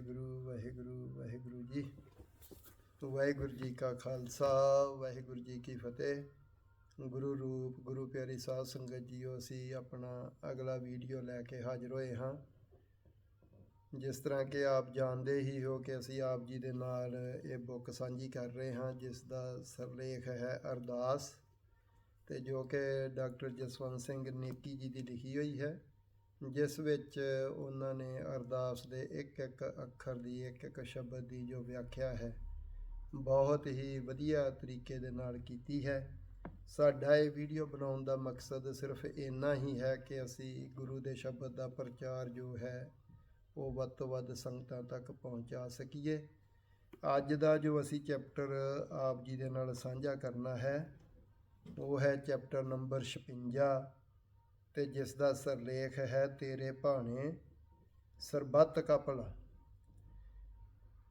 ਵਾਹਿਗੁਰੂ ਵਾਹਿਗੁਰੂ ਵਾਹਿਗੁਰੂ ਜੀ। ਵਾਹਿਗੁਰੂ ਜੀ ਕਾ ਖਾਲਸਾ, ਵਾਹਿਗੁਰੂ ਜੀ ਕੀ ਫਤਿਹ। ਗੁਰੂ ਰੂਪ, ਗੁਰੂ ਪਿਆਰੀ ਸਾਧ ਸੰਗਤ ਜੀਓ, ਅਸੀਂ ਆਪਣਾ ਅਗਲਾ ਵੀਡੀਓ ਲੈ ਕੇ ਹਾਜ਼ਰ ਹੋਏ ਹਾਂ। ਜਿਸ ਤਰ੍ਹਾਂ ਕਿ ਆਪ ਜਾਣਦੇ ਹੀ ਹੋ ਕਿ ਅਸੀਂ ਆਪ ਜੀ ਦੇ ਨਾਲ ਇਹ ਬੁੱਕ ਸਾਂਝੀ ਕਰ ਰਹੇ ਹਾਂ, ਜਿਸ ਦਾ ਸਰਲੇਖ ਹੈ ਅਰਦਾਸ। ਤੇ ਜੋ ਕਿ ਡਾਕਟਰ ਜਸਵੰਤ ਸਿੰਘ ਨੇਕੀ ਜੀ ਦੀ ਲਿਖੀ ਹੋਈ ਹੈ। ਜਿਸ ਵਿੱਚ ਉਹਨਾਂ ਨੇ ਅਰਦਾਸ ਦੇ ਇੱਕ ਇੱਕ ਅੱਖਰ ਦੀ ਇੱਕ ਇੱਕ ਸ਼ਬਦ ਦੀ ਜੋ ਵਿਆਖਿਆ ਹੈ, ਬਹੁਤ ਹੀ ਵਧੀਆ ਤਰੀਕੇ ਦੇ ਨਾਲ ਕੀਤੀ ਹੈ। ਸਾਡਾ ਇਹ ਵੀਡੀਓ ਬਣਾਉਣ ਦਾ ਮਕਸਦ ਸਿਰਫ ਇੰਨਾ ਹੀ ਹੈ ਕਿ ਅਸੀਂ ਗੁਰੂ ਦੇ ਸ਼ਬਦ ਦਾ ਪ੍ਰਚਾਰ ਜੋ ਹੈ, ਉਹ ਵੱਧ ਤੋਂ ਵੱਧ ਸੰਗਤਾਂ ਤੱਕ ਪਹੁੰਚਾ ਸਕੀਏ। ਅੱਜ ਦਾ ਜੋ ਅਸੀਂ ਚੈਪਟਰ ਆਪ ਜੀ ਦੇ ਨਾਲ ਸਾਂਝਾ ਕਰਨਾ ਹੈ, ਉਹ ਹੈ ਚੈਪਟਰ ਨੰਬਰ 56 ਤੇ ਜਿਸ ਦਾ ਸਰਲੇਖ ਹੈ, ਤੇਰੇ ਭਾਣੇ ਸਰਬੱਤ ਕਾ ਭਲਾ।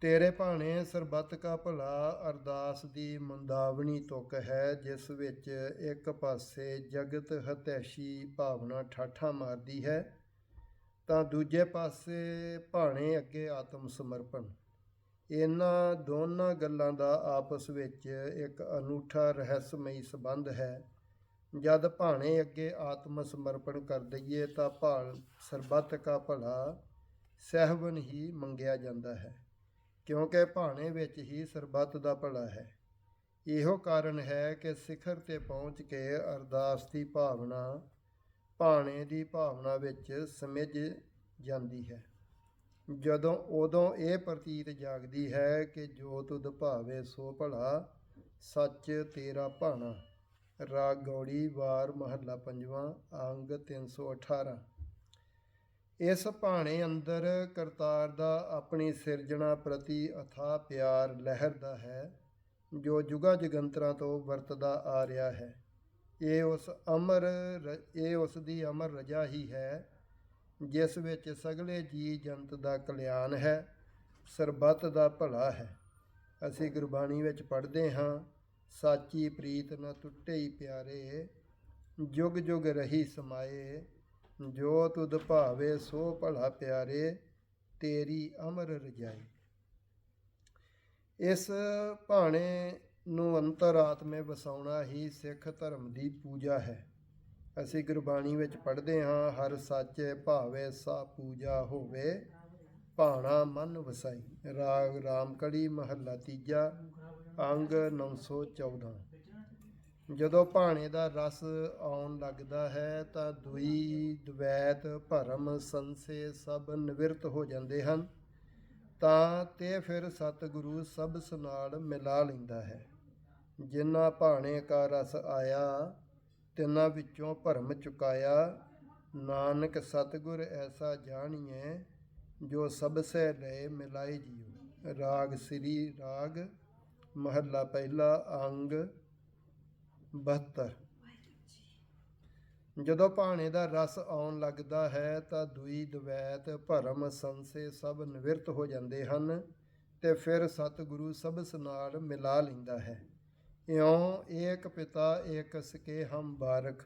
ਤੇਰੇ ਭਾਣੇ ਸਰਬੱਤ ਕਾ ਭਲਾ, ਅਰਦਾਸ ਦੀ ਮੰਦਾਵਣੀ ਤੁਕ ਹੈ, ਜਿਸ ਵਿੱਚ ਇੱਕ ਪਾਸੇ ਜਗਤ ਹਤੈਸ਼ੀ ਭਾਵਨਾ ਠਾਠਾ ਮਾਰਦੀ ਹੈ, ਤਾਂ ਦੂਜੇ ਪਾਸੇ ਭਾਣੇ ਅੱਗੇ ਆਤਮ ਸਮਰਪਣ। ਇਹਨਾਂ ਦੋਨਾਂ ਗੱਲਾਂ ਦਾ ਆਪਸ ਵਿੱਚ ਇੱਕ ਅਨੂਠਾ ਰਹੱਸਮਈ ਸੰਬੰਧ ਹੈ। ਜਦ ਭਾਣੇ ਅੱਗੇ ਆਤਮ ਸਮਰਪਣ ਕਰ ਦਈਏ ਤਾਂ ਭਾਲ ਸਰਬੱਤ ਕਾ ਭਲਾ ਸਹਿਬਨ ਹੀ ਮੰਗਿਆ ਜਾਂਦਾ ਹੈ, ਕਿਉਂਕਿ ਭਾਣੇ ਵਿੱਚ ਹੀ ਸਰਬੱਤ ਦਾ ਭਲਾ ਹੈ। ਇਹੋ ਕਾਰਨ ਹੈ ਕਿ ਸਿਖਰ ਤੇ ਪਹੁੰਚ ਕੇ ਅਰਦਾਸ ਦੀ ਭਾਵਨਾ, ਭਾਣੇ ਦੀ ਭਾਵਨਾ ਵਿੱਚ ਸਮਝ ਜਾਂਦੀ ਹੈ। ਜਦੋਂ ਉਦੋਂ ਇਹ ਪ੍ਰਤੀਤ ਜਾਗਦੀ ਹੈ ਕਿ ਜੋ ਤੁਧ ਭਾਵੇ ਸੋ ਭਲਾ, ਸੱਚ ਤੇਰਾ ਭਾਣਾ। ਰਾਗ ਗੌੜੀ ਵਾਰ ਮਹੱਲਾ ਪੰਜਵਾਂ, ਅੰਗ 318 ਇਸ ਭਾਣੇ ਅੰਦਰ ਕਰਤਾਰ ਦਾ ਆਪਣੀ ਸਿਰਜਣਾ ਪ੍ਰਤੀ ਅਥਾ ਪਿਆਰ ਲਹਿਰਦਾ ਹੈ, ਜੋ ਜੁਗਾ ਜਗੰਤਰਾਂ ਤੋਂ ਵਰਤਦਾ ਆ ਰਿਹਾ ਹੈ। ਇਹ ਉਸ ਅਮਰ ਇਹ ਉਸ ਦੀ ਅਮਰ ਰਜਾ ਹੀ ਹੈ, ਜਿਸ ਵਿੱਚ ਸਗਲੇ ਜੀ ਜੰਤ ਦਾ ਕਲਿਆਣ ਹੈ, ਸਰਬੱਤ ਦਾ ਭਲਾ ਹੈ। ਅਸੀਂ ਗੁਰਬਾਣੀ ਵਿੱਚ ਪੜ੍ਹਦੇ ਹਾਂ ਸਾਚੀ ਪ੍ਰੀਤ ਨ ਟੁੱਟੇ ਹੀ ਪਿਆਰੇ, ਜੁਗ ਜੁਗ ਰਹੀ ਸਮਾਏ ਜੋ ਤੁਧ ਭਾਵੇ ਸੋ ਭਲਾ ਪਿਆਰੇ, ਤੇਰੀ ਅਮਰ ਰਜਾਈ। ਇਸ ਭਾਣੇ ਨੂੰ ਅੰਤਰਾਤਮੇ ਵਸਾਉਣਾ ਹੀ ਸਿੱਖ ਧਰਮ ਦੀ ਪੂਜਾ ਹੈ। ਅਸੀਂ ਗੁਰਬਾਣੀ ਵਿੱਚ ਪੜ੍ਹਦੇ ਹਾਂ, ਹਰ ਸਾਚੇ ਭਾਵੇ ਸਾ ਪੂਜਾ ਹੋਵੇ, ਭਾਣਾ ਮਨ ਵਸਾਈ। ਰਾਗ ਰਾਮਕੜੀ ਮਹੱਲਾ ਤੀਜਾ ਅੰਗ 914 ਜਦੋਂ ਭਾਣੇ ਦਾ ਰਸ ਆਉਣ ਲੱਗਦਾ ਹੈ ਤਾਂ ਦੁਈ, ਦਵੈਤ, ਭਰਮ, ਸੰਸੇ ਸਭ ਨਿਵਰਤ ਹੋ ਜਾਂਦੇ ਹਨ। ਤਾਂ ਤੇ ਫਿਰ ਸਤਿਗੁਰੂ ਸਬਸ ਨਾਲ ਮਿਲਾ ਲੈਂਦਾ ਹੈ। ਜਿਨ੍ਹਾਂ ਭਾਣੇ ਕਾ ਰਸ ਆਇਆ ਤਿੰਨਾਂ ਵਿੱਚੋਂ ਭਰਮ ਚੁਕਾਇਆ। ਨਾਨਕ ਸਤਿਗੁਰ ਐਸਾ ਜਾਣੀਏ ਜੋ ਸਭ ਸੇ ਲਏ ਮਿਲਾਈ ਜੀਓ ਰਾਗ ਸ੍ਰੀ ਰਾਗ ਮਹੱਲਾ ਪਹਿਲਾ, ਅੰਗ 72 ਜਦੋਂ ਭਾਣੇ ਦਾ ਰਸ ਆਉਣ ਲੱਗਦਾ ਹੈ ਤਾਂ ਦੁਈ, ਦਵੈਤ, ਭਰਮ, ਸੰਸੇ ਸਭ ਨਿਵਰਤ ਹੋ ਜਾਂਦੇ ਹਨ ਤੇ ਫਿਰ ਸਤਿਗੁਰੂ ਸਬਸ ਨਾਲ ਮਿਲਾ ਲੈਂਦਾ ਹੈ। ਇਉਂ ਏਕ ਪਿਤਾ, ਏਕ ਸਕੇ ਹਮ ਬਾਰਕ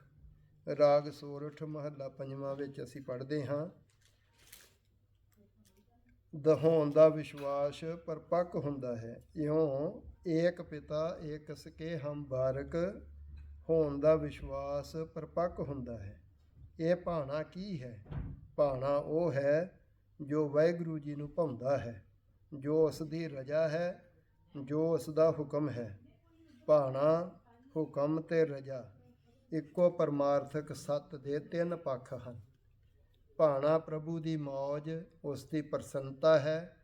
ਰਾਗ ਸੋਰਠ ਮਹੱਲਾ ਪੰਜਵਾਂ ਵਿੱਚ ਅਸੀਂ ਪੜ੍ਹਦੇ ਹਾਂ। ਦਹੋਂ ਦਾ ਵਿਸ਼ਵਾਸ ਪਰਪੱਕ ਹੁੰਦਾ ਹੈ। ਇਉਂ ਏਕ ਪਿਤਾ ਏਕ ਸਕੇ ਹਮ ਬਾਰਕ ਹੋਣ ਦਾ ਵਿਸ਼ਵਾਸ ਪਰਪੱਕ ਹੁੰਦਾ ਹੈ। ਇਹ ਭਾਣਾ ਕੀ ਹੈ? ਭਾਣਾ ਉਹ ਹੈ ਜੋ ਵਾਹਿਗੁਰੂ ਜੀ ਨੂੰ ਭਾਉਂਦਾ ਹੈ, ਜੋ ਉਸ ਦੀ ਰਜਾ ਹੈ, ਜੋ ਉਸ ਦਾ ਹੁਕਮ ਹੈ। ਭਾਣਾ ਹੁਕਮ ਤੇ ਰਜਾ ਇੱਕੋ ਪਰਮਾਰਥਕ ਸੱਤ ਦੇ ਤਿੰਨ ਪੱਖ ਹਨ। ਭਾਣਾ ਪ੍ਰਭੂ ਦੀ ਮੌਜ ਉਸ ਦੀ ਪ੍ਰਸੰਨਤਾ ਹੈ,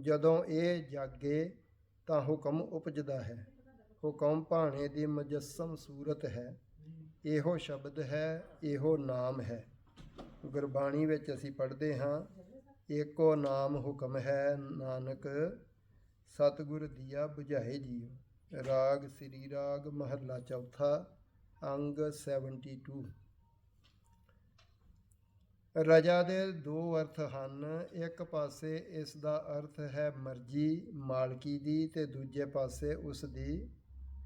ਜਦੋਂ ਇਹ ਜਾਗੇ ਤਾਂ ਹੁਕਮ ਉਪਜਦਾ ਹੈ। ਹੁਕਮ ਭਾਣੇ ਦੀ ਮਜਸਮ ਸੂਰਤ ਹੈ। ਇਹੋ ਸ਼ਬਦ ਹੈ, ਇਹੋ ਨਾਮ ਹੈ। ਗੁਰਬਾਣੀ ਵਿੱਚ ਅਸੀਂ ਪੜ੍ਹਦੇ ਹਾਂ, ਏਕੋ ਨਾਮ ਹੁਕਮ ਹੈ ਨਾਨਕ, ਸਤਿਗੁਰ ਦੀਆ 부ਝਾਏ ਜੀਓ ਰਾਗ ਸ੍ਰੀ ਰਾਗ ਮਹੱਲਾ ਚੌਥਾ, ਅੰਗ 72 ਰਜਾ ਦੇ ਦੋ ਅਰਥ ਹਨ। ਇੱਕ ਪਾਸੇ ਇਸ ਦਾ ਅਰਥ ਹੈ ਮਰਜ਼ੀ, ਮਾਲਕੀ ਦੀ ਤੇ ਦੂਜੇ ਪਾਸੇ ਉਸ ਦੀ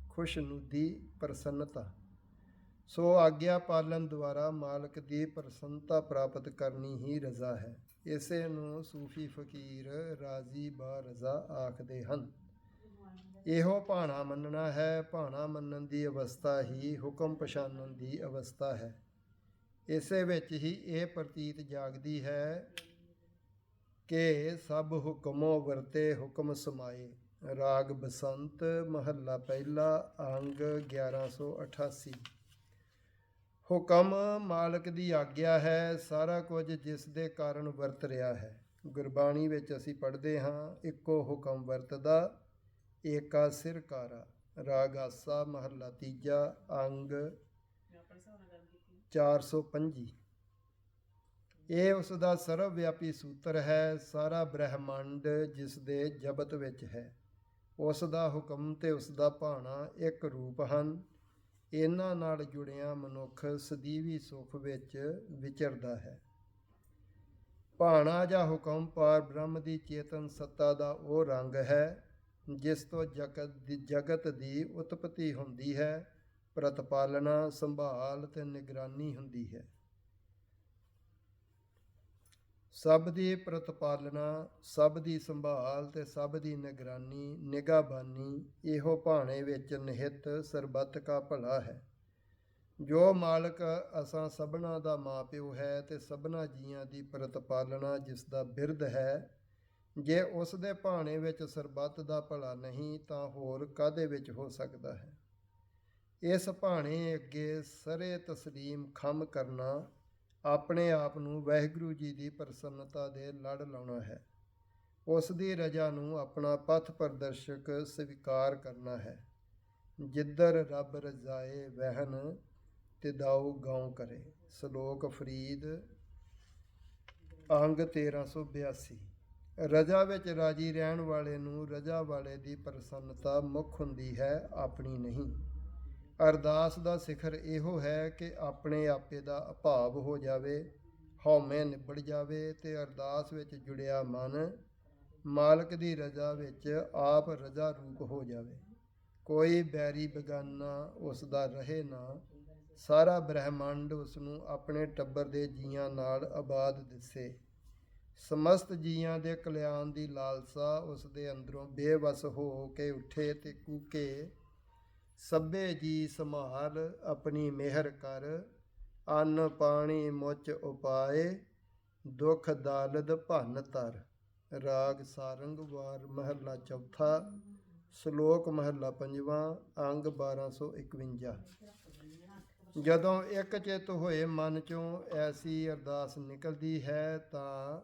ਖੁਸ਼ਨੁਦੀ, ਪ੍ਰਸੰਨਤਾ। ਸੋ ਆਗਿਆ ਪਾਲਨ ਦੁਆਰਾ ਮਾਲਕ ਦੀ ਪ੍ਰਸੰਨਤਾ ਪ੍ਰਾਪਤ ਕਰਨੀ ਹੀ ਰਜ਼ਾ ਹੈ। ਇਸੇ ਨੂੰ ਸੂਫੀ ਫਕੀਰ ਰਾਜ਼ੀ ਬਾ ਰਜ਼ਾ ਆਖਦੇ ਹਨ। ਇਹੋ ਭਾਣਾ ਮੰਨਣਾ ਹੈ। ਭਾਣਾ ਮੰਨਣ ਦੀ ਅਵਸਥਾ ਹੀ ਹੁਕਮ ਪਛਾਣਨ ਦੀ ਅਵਸਥਾ ਹੈ। ਇਸੇ ਵਿੱਚ ਹੀ ਇਹ ਪ੍ਰਤੀਤ ਜਾਗਦੀ ਹੈ ਕਿ ਸਭ ਹੁਕਮੋ ਵਰਤੇ ਹੁਕਮ ਸਮਾਏ। ਰਾਗ ਬਸੰਤ ਮਹੱਲਾ ਪਹਿਲਾ, ਅੰਗ 1188 ਹੁਕਮ ਮਾਲਕ ਦੀ ਆਗਿਆ ਹੈ, ਸਾਰਾ ਕੁਝ ਜਿਸ ਦੇ ਕਾਰਨ ਵਰਤ ਰਿਹਾ ਹੈ। ਗੁਰਬਾਣੀ ਵਿੱਚ ਅਸੀਂ ਪੜ੍ਹਦੇ ਹਾਂ, ਇੱਕੋ ਹੁਕਮ ਵਰਤਦਾ, ਏਕਾ ਸਿਰਕਾਰਾ। ਰਾਗ ਆਸਾ ਮਹੱਲਾ ਤੀਜਾ, ਅੰਗ 425 ਇਹ ਉਸ ਦਾ ਸਰਵ ਵਿਆਪੀ ਸੂਤਰ ਹੈ, ਸਾਰਾ ਬ੍ਰਹਿਮੰਡ ਜਿਸ ਦੇ ਜਬਤ ਵਿੱਚ ਹੈ। ਉਸ ਦਾ ਹੁਕਮ ਤੇ ਉਸ ਦਾ ਭਾਣਾ ਇੱਕ ਰੂਪ ਹਨ। ਇਹਨਾਂ ਨਾਲ ਜੁੜਿਆ ਮਨੁੱਖ ਸਦੀਵੀ ਸੁਖ ਵਿੱਚ ਵਿਚਰਦਾ ਹੈ। ਭਾਣਾ ਜਾਂ ਹੁਕਮ ਪਾਰ ਬ੍ਰਹਮ ਦੀ ਚੇਤਨ ਸੱਤਾ ਦਾ ਉਹ ਰੰਗ ਹੈ, ਜਿਸ ਤੋਂ ਜਗਤ ਦੀ ਜਗਤ ਦੀ ਉਤਪਤੀ ਹੁੰਦੀ ਹੈ। ਪ੍ਰਤਪਾਲਣਾ ਸੰਭਾਲ ਤੇ ਨਿਗਰਾਨੀ ਹੁੰਦੀ ਹੈ। ਸਭ ਦੀ ਪ੍ਰਤਪਾਲਣਾ ਸਭ ਦੀ ਸੰਭਾਲ ਤੇ ਸਭ ਦੀ ਨਿਗਰਾਨੀ ਨਿਗਾਬਾਨੀ ਇਹੋ ਭਾਣੇ ਵਿੱਚ ਨਿਹਿਤ ਸਰਬੱਤ ਕਾ ਭਲਾ ਹੈ। ਜੋ ਮਾਲਕ ਅਸਾਂ ਸਭਨਾ ਦਾ ਮਾਪਿਓ ਹੈ ਤੇ ਸਭਨਾ ਜੀਆਂ ਦੀ ਪ੍ਰਤਪਾਲਣਾ ਜਿਸ ਦਾ ਬਿਰਧ ਹੈ, ਜੇ ਉਸ ਦੇ ਭਾਣੇ ਵਿੱਚ ਸਰਬੱਤ ਦਾ ਭਲਾ ਨਹੀਂ ਤਾਂ ਹੋਰ ਕਾਦੇ ਵਿੱਚ ਹੋ ਸਕਦਾ ਹੈ? ਇਸ ਭਾਣੇ ਅੱਗੇ ਸਰੇ ਤਸਲੀਮ ਖਮ ਕਰਨਾ ਆਪਣੇ ਆਪ ਨੂੰ ਵਾਹਿਗੁਰੂ ਜੀ ਦੀ ਪ੍ਰਸੰਨਤਾ ਦੇ ਲੜ ਲਾਉਣਾ ਹੈ। ਉਸ ਦੀ ਰਜਾ ਨੂੰ ਆਪਣਾ ਪਥ ਪ੍ਰਦਰਸ਼ਕ ਸਵੀਕਾਰ ਕਰਨਾ ਹੈ। ਜਿੱਧਰ ਰੱਬ ਰਜ਼ਾਏ ਵਹਿਨ ਤਿਦਾਉ ਗਾਉ ਕਰੇ। ਸ਼ਲੋਕ ਫਰੀਦ, ਅੰਗ 1382 ਰਜਾ ਵਿੱਚ ਰਾਜੀ ਰਹਿਣ ਵਾਲੇ ਨੂੰ ਰਜਾ ਵਾਲੇ ਦੀ ਪ੍ਰਸੰਨਤਾ ਮੁੱਖ ਹੁੰਦੀ ਹੈ ਆਪਣੀ ਨਹੀਂ। ਅਰਦਾਸ ਦਾ ਸਿਖਰ ਇਹੋ ਹੈ ਕਿ ਆਪਣੇ ਆਪੇ ਦਾ ਅਭਾਵ ਹੋ ਜਾਵੇ, ਹਉਮੈ ਨਿਬੜ ਜਾਵੇ ਤੇ ਅਰਦਾਸ ਵਿੱਚ ਜੁੜਿਆ ਮਨ ਮਾਲਕ ਦੀ ਰਜ਼ਾ ਵਿੱਚ ਆਪ ਰਜ਼ਾ ਰੂਪ ਹੋ ਜਾਵੇ। ਕੋਈ ਬੈਰੀ ਬਗਾਨਾ ਉਸ ਦਾ ਰਹੇ ਨਾ, ਸਾਰਾ ਬ੍ਰਹਿਮੰਡ ਉਸ ਨੂੰ ਆਪਣੇ ਟੱਬਰ ਦੇ ਜੀਆਂ ਨਾਲ ਆਬਾਦ ਦਿਸੇ। ਸਮਸਤ ਜੀਆਂ ਦੇ ਕਲਿਆਣ ਦੀ ਲਾਲਸਾ ਉਸ ਦੇ ਅੰਦਰੋਂ ਬੇਵਸ ਹੋ ਕੇ ਉੱਠੇ ਤੇ ਕੂਕੇ ਸਭੇ ਜੀ ਸੰਭਾਲ, ਆਪਣੀ ਮਿਹਰ ਕਰ, ਅੰਨ ਪਾਣੀ ਮੁੱਚ ਉਪਾਏ, ਦੁਖ ਦਾਲਦ ਭੰਨ ਤਰ ਰਾਗ ਸਾਰੰਗ ਵਾਰ ਮਹੱਲਾ ਚੌਥਾ, ਸ਼ਲੋਕ ਮਹੱਲਾ ਪੰਜਵਾਂ, ਅੰਗ 1251 ਜਦੋਂ ਇੱਕ ਚਿੱਤ ਹੋਏ ਮਨ ਚੋਂ ਐਸੀ ਅਰਦਾਸ ਨਿਕਲਦੀ ਹੈ, ਤਾਂ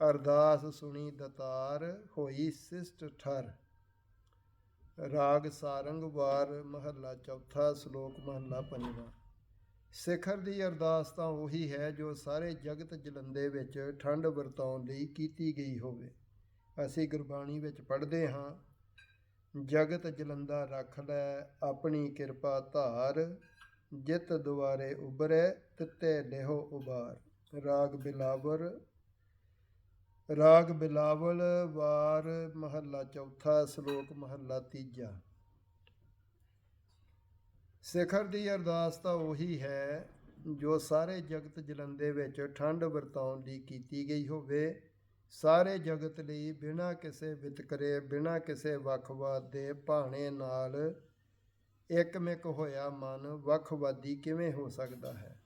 ਅਰਦਾਸ ਸੁਣੀ ਦਤਾਰ ਹੋਈ ਸਿਸ਼ਟ ਠਰ। ਰਾਗ ਸਾਰੰਗ ਵਾਰ ਮਹੱਲਾ ਚੌਥਾ ਸ਼ਲੋਕ ਮਹੱਲਾ ਪੰਜਵਾਂ। ਸਿਖਰ ਦੀ ਅਰਦਾਸ ਤਾਂ ਉਹੀ ਹੈ ਜੋ ਸਾਰੇ ਜਗਤ ਜਲੰਦੇ ਵਿੱਚ ਠੰਡ ਵਰਤਾਉਣ ਲਈ ਕੀਤੀ ਗਈ ਹੋਵੇ। ਅਸੀਂ ਗੁਰਬਾਣੀ ਵਿੱਚ ਪੜ੍ਹਦੇ ਹਾਂ, ਜਗਤ ਜਲੰਦਾ ਰੱਖ ਲੈ ਆਪਣੀ ਕਿਰਪਾ ਧਾਰ, ਜਿਤ ਦੁਆਰੇ ਉਬਰੇ ਤਿੱਤੇ ਲਿਹੋ ਉਬਾਰ ਰਾਗ ਬਿਲਾਵਰ ਰਾਗ ਬਿਲਾਵਲ ਵਾਰ ਮਹੱਲਾ ਚੌਥਾ, ਸ਼ਲੋਕ ਮਹੱਲਾ ਤੀਜਾ। ਸਿਖਰ ਦੀ ਅਰਦਾਸ ਤਾਂ ਉਹੀ ਹੈ ਜੋ ਸਾਰੇ ਜਗਤ ਜਲੰਦੇ ਵਿੱਚ ਠੰਡ ਵਰਤਾਉਣ ਲਈ ਕੀਤੀ ਗਈ ਹੋਵੇ। ਸਾਰੇ ਜਗਤ ਲਈ ਬਿਨਾਂ ਕਿਸੇ ਵਿਤਕਰੇ, ਬਿਨਾਂ ਕਿਸੇ ਵੱਖਵਾਦ ਦੇ ਭਾਣੇ ਨਾਲ ਇੱਕਮਿਕ ਹੋਇਆ ਮਨ ਵੱਖਵਾਦੀ ਕਿਵੇਂ ਹੋ ਸਕਦਾ ਹੈ?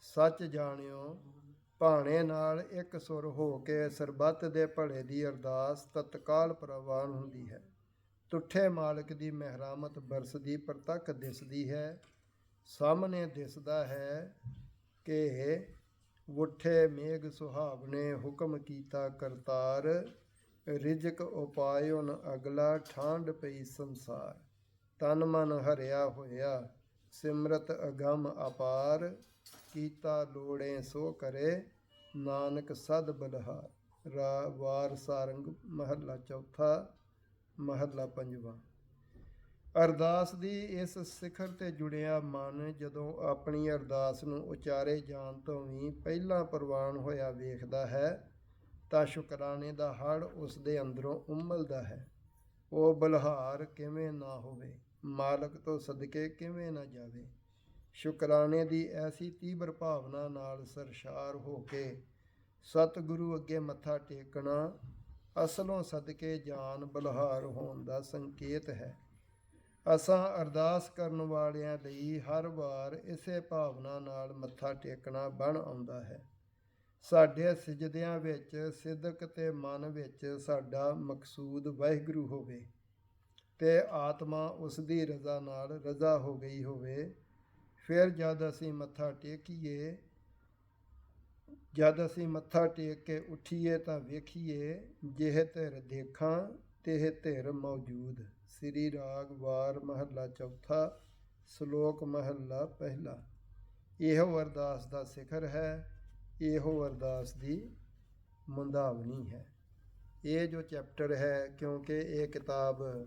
ਸੱਚ ਜਾਣਿਓ ਭਾਣੇ ਨਾਲ ਇੱਕ ਸੁਰ ਹੋ ਕੇ ਸਰਬੱਤ ਦੇ ਭਲੇ ਦੀ ਅਰਦਾਸ ਤਤਕਾਲ ਪ੍ਰਵਾਨ ਹੁੰਦੀ ਹੈ। ਤੁੱਠੇ ਮਾਲਕ ਦੀ ਮਹਿਰਾਮਤ ਬਰਸਦੀ ਪ੍ਰਤੱਖ ਦਿਸਦੀ ਹੈ। ਸਾਹਮਣੇ ਦਿਸਦਾ ਹੈ ਕਿ ਉੱਠੇ ਮੇਘ ਸੁਹਾਵਣੇ ਹੁਕਮ ਕੀਤਾ ਕਰਤਾਰ, ਰਿਜਕ ਉਪਾਇਉਨ ਅਗਲਾ ਠਾਂਡ ਪਈ ਸੰਸਾਰ। ਤਨ ਮਨ ਹਰਿਆ ਹੋਇਆ, ਸਿਮਰਤ ਅਗੰਮ ਅਪਾਰ। ਕੀਤਾ ਲੋੜੇ ਸੋ ਕਰੇ, ਨਾਨਕ ਸਦ ਬਲਹਾਰ ਰਾ ਵਾਰ ਸਾਰੰਗ ਮਹੱਲਾ ਚੌਥਾ, ਮਹੱਲਾ ਪੰਜਵਾਂ। ਅਰਦਾਸ ਦੀ ਇਸ ਸਿਖਰ ਤੇ ਜੁੜਿਆ ਮਨ ਜਦੋਂ ਆਪਣੀ ਅਰਦਾਸ ਨੂੰ ਉਚਾਰੇ ਜਾਣ ਤੋਂ ਵੀ ਪਹਿਲਾਂ ਪ੍ਰਵਾਨ ਹੋਇਆ ਵੇਖਦਾ ਹੈ, ਤਾਂ ਸ਼ੁਕਰਾਨੇ ਦਾ ਹੜ ਉਸ ਦੇ ਅੰਦਰੋਂ ਉਮਲਦਾ ਹੈ। ਉਹ ਬਲਹਾਰ ਕਿਵੇਂ ਨਾ ਹੋਵੇ, ਮਾਲਕ ਤੋਂ ਸਦਕੇ ਕਿਵੇਂ ਨਾ ਜਾਵੇ ਸ਼ੁਕਰਾਨੇ ਦੀ ਐਸੀ ਤੀਬਰ ਭਾਵਨਾ ਨਾਲ ਸਰਸ਼ਾਰ ਹੋ ਕੇ ਸਤਿਗੁਰੂ ਅੱਗੇ ਮੱਥਾ ਟੇਕਣਾ ਅਸਲੋਂ ਸਦਕੇ ਜਾਨ ਬਲਹਾਰ ਹੋਣ ਦਾ ਸੰਕੇਤ ਹੈ। ਅਸਾਂ ਅਰਦਾਸ ਕਰਨ ਵਾਲਿਆਂ ਲਈ ਹਰ ਵਾਰ ਇਸੇ ਭਾਵਨਾ ਨਾਲ ਮੱਥਾ ਟੇਕਣਾ ਬਣ ਆਉਂਦਾ ਹੈ। ਸਾਡੇ ਸਜਦਿਆਂ ਵਿੱਚ ਸਿੱਧਕ ਤੇ ਮਨ ਵਿੱਚ ਸਾਡਾ ਮਕਸੂਦ ਵਾਹਿਗੁਰੂ ਹੋਵੇ ਤੇ ਆਤਮਾ ਉਸ ਦੀ ਰਜ਼ਾ ਨਾਲ ਰਜ਼ਾ ਹੋ ਗਈ ਹੋਵੇ ਫਿਰ ਜਦ ਅਸੀਂ ਮੱਥਾ ਟੇਕੀਏ, ਜਦ ਅਸੀਂ ਮੱਥਾ ਟੇਕ ਕੇ ਉੱਠੀਏ ਤਾਂ ਵੇਖੀਏ ਜਿਹੇ ਧਿਰ ਦੇਖਾਂ ਤਿਹ ਧਿਰ ਮੌਜੂਦ। ਸ੍ਰੀ ਰਾਗ ਵਾਰ ਮਹੱਲਾ ਚੌਥਾ, ਸ਼ਲੋਕ ਮਹੱਲਾ ਪਹਿਲਾ। ਇਹੋ ਅਰਦਾਸ ਦਾ ਸਿਖਰ ਹੈ, ਇਹੋ ਅਰਦਾਸ ਦੀ ਮੁੰਦਾਵਣੀ ਹੈ। ਇਹ ਜੋ ਚੈਪਟਰ ਹੈ, ਕਿਉਂਕਿ ਇਹ ਕਿਤਾਬ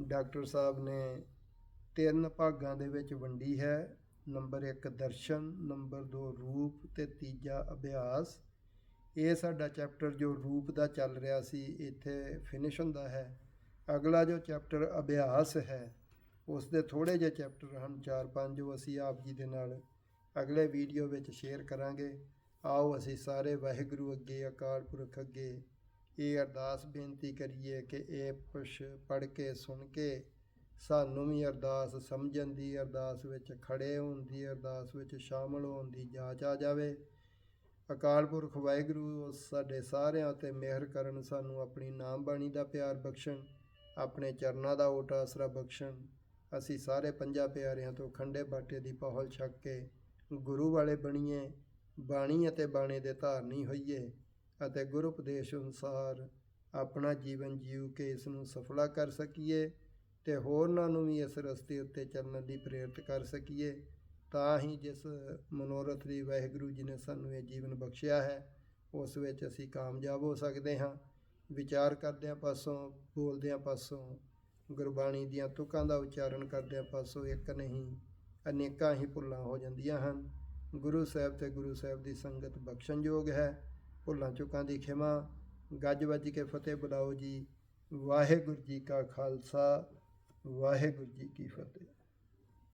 ਡਾਕਟਰ ਸਾਹਿਬ ਨੇ ਤਿੰਨ ਭਾਗਾਂ ਦੇ ਵਿੱਚ ਵੰਡੀ ਹੈ। ਨੰਬਰ 1 ਦਰਸ਼ਨ। ਨੰਬਰ 2 ਰੂਪ। ਤੇ ਤੀਜਾ, ਅਭਿਆਸ। ਇਹ ਸਾਡਾ ਚੈਪਟਰ ਜੋ ਰੂਪ ਦਾ ਚੱਲ ਰਿਹਾ ਸੀ, ਇੱਥੇ ਫਿਨਿਸ਼ ਹੁੰਦਾ ਹੈ। ਅਗਲਾ ਜੋ ਚੈਪਟਰ ਅਭਿਆਸ ਹੈ ਉਸ ਦੇ ਥੋੜੇ ਜਿਹੇ ਚੈਪਟਰ ਹਨ 4-5 ਜੋ ਅਸੀਂ ਆਪ ਜੀ ਦੇ ਨਾਲ ਅਗਲੇ ਵੀਡੀਓ ਵਿੱਚ ਸ਼ੇਅਰ ਕਰਾਂਗੇ। ਆਓ ਅਸੀਂ ਸਾਰੇ ਵਾਹਿਗੁਰੂ ਅੱਗੇ, ਅਕਾਲ ਪੁਰਖ ਅੱਗੇ ਇਹ ਅਰਦਾਸ ਬੇਨਤੀ ਕਰੀਏ ਕਿ ਇਹ ਕੁਛ ਪੜ੍ਹ ਕੇ, ਸੁਣ ਕੇ ਸਾਨੂੰ ਵੀ ਅਰਦਾਸ, ਸਮਝਣ ਦੀ ਅਰਦਾਸ ਵਿੱਚ ਖੜੇ ਹੋਣ ਦੀ ਅਰਦਾਸ ਵਿੱਚ ਸ਼ਾਮਲ ਹੋਣ ਦੀ ਜਾਚ ਆ ਜਾਵੇ। ਅਕਾਲ ਪੁਰਖ ਵਾਹਿਗੁਰੂ, ਸਾਡੇ ਸਾਰਿਆਂ ਤੇ ਮਿਹਰ ਕਰਨ ਸਾਨੂੰ ਆਪਣੀ ਨਾਮ ਬਾਣੀ ਦਾ ਪਿਆਰ ਬਖਸ਼ਣ, ਆਪਣੇ ਚਰਨਾਂ ਦਾ ਓਟ ਆਸਰਾ ਬਖਸ਼ਣ। ਅਸੀਂ ਸਾਰੇ ਪੰਜਾਂ ਪਿਆਰਿਆਂ ਤੋਂ ਖੰਡੇ ਬਾਟੇ ਦੀ ਪਹਲ ਛਕ ਕੇ ਗੁਰੂ ਵਾਲੇ ਬਣੀਏ, ਬਾਣੀ ਅਤੇ ਬਾਣੇ ਦੇ ਧਾਰਨੀ ਹੋਈਏ ਅਤੇ ਗੁਰੂ ਉਪਦੇਸ਼ ਅਨੁਸਾਰ ਆਪਣਾ ਜੀਵਨ ਜੀਉ ਕੇ ਇਸ ਨੂੰ ਸਫਲਾ ਕਰ ਸਕੀਏ। ਤੇ ਹੋਰਨਾਂ ਨੂੰ ਵੀ ਇਸ ਰਸਤੇ ਉੱਤੇ ਚੱਲਣ ਦੀ ਪ੍ਰੇਰਿਤ ਕਰ ਸਕੀਏ, ਤਾਂ ਹੀ ਜਿਸ ਮਨੋਰਥ ਦੀ ਵਾਹਿਗੁਰੂ ਜੀ ਨੇ ਸਾਨੂੰ ਇਹ ਜੀਵਨ ਬਖਸ਼ਿਆ ਹੈ, ਉਸ ਵਿੱਚ ਅਸੀਂ ਕਾਮਯਾਬ ਹੋ ਸਕਦੇ ਹਾਂ। ਵਿਚਾਰ ਕਰਦਿਆਂ ਪਾਸੋਂ, ਬੋਲਦਿਆਂ ਪਾਸੋਂ, ਗੁਰਬਾਣੀ ਦੀਆਂ ਤੁਕਾਂ ਦਾ ਉਚਾਰਨ ਕਰਦਿਆਂ ਪਾਸੋਂ ਇੱਕ ਨਹੀਂ, ਅਨੇਕਾਂ ਹੀ ਭੁੱਲਾਂ ਹੋ ਜਾਂਦੀਆਂ ਹਨ। ਗੁਰੂ ਸਾਹਿਬ ਤੇ ਗੁਰੂ ਸਾਹਿਬ ਦੀ ਸੰਗਤ ਬਖਸ਼ਣਯੋਗ ਹੈ। ਭੁੱਲਾਂ ਚੁੱਕਾਂ ਦੀ ਖਿਮਾ, ਗੱਜ ਵੱਜ ਕੇ ਫਤਿਹ ਬੁਲਾਓ ਜੀ। ਵਾਹਿਗੁਰੂ ਜੀ ਕਾ ਖਾਲਸਾ। ਵਾਹਿਗੁਰੂ ਜੀ ਕੀ ਫਤਿਹ।